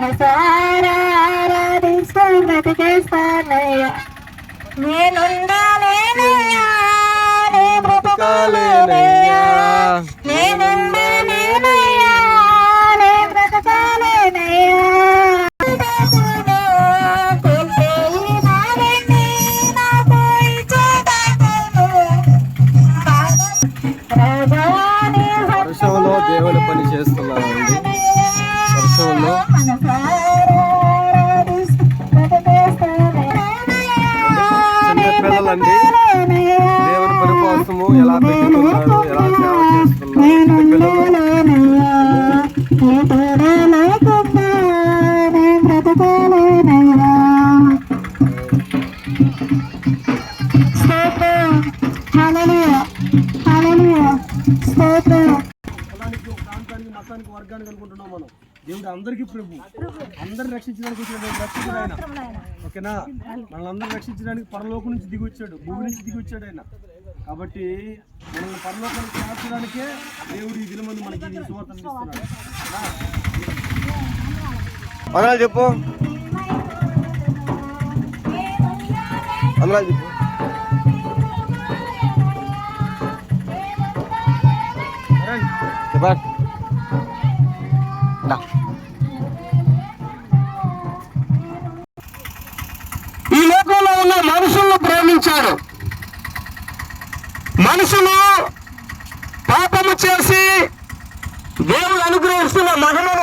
మనసారా బ్రతికేస్తానయ్యా. నేనుండాలేనయ్యా నే బ్రతకాలేనయ్యా. నేనుండాలేనయ్యా నే బ్రతకాలేనయ్యా. వర్షంలో పని చేస్తున్నామండి వర్షంలో చిన్న పిల్లలండి దేవుని పని కోసము ఎలా పెట్టుకున్నారు ఎలా సేవ చేస్తున్నారు పిల్లలు మతానికి వర్గానికి అనుకుంటున్నాం మనం. దేవుడు అందరికీ ప్రభు. అందరిని రక్షించడానికి వచ్చిన రక్షకుడు ఆయన. ఓకేనా? మనల్ని రక్షించడానికి పరలోకం నుంచి దిగి వచ్చాడు. భూమి నుంచి దిగి వచ్చాడు ఆయన. కాబట్టి మనల్ని పరలోకానికి మార్చడానికే దేవుడు ఈ దిన మంది మనకి ఈ సువార్తను అలా చెప్పు. అలా చెప్పు. చెప్పా. మనుషులను ప్రేమించాడు మనుషులు పాపము చేసి దేవుడు అనుగ్రహిస్తున్న మహిమను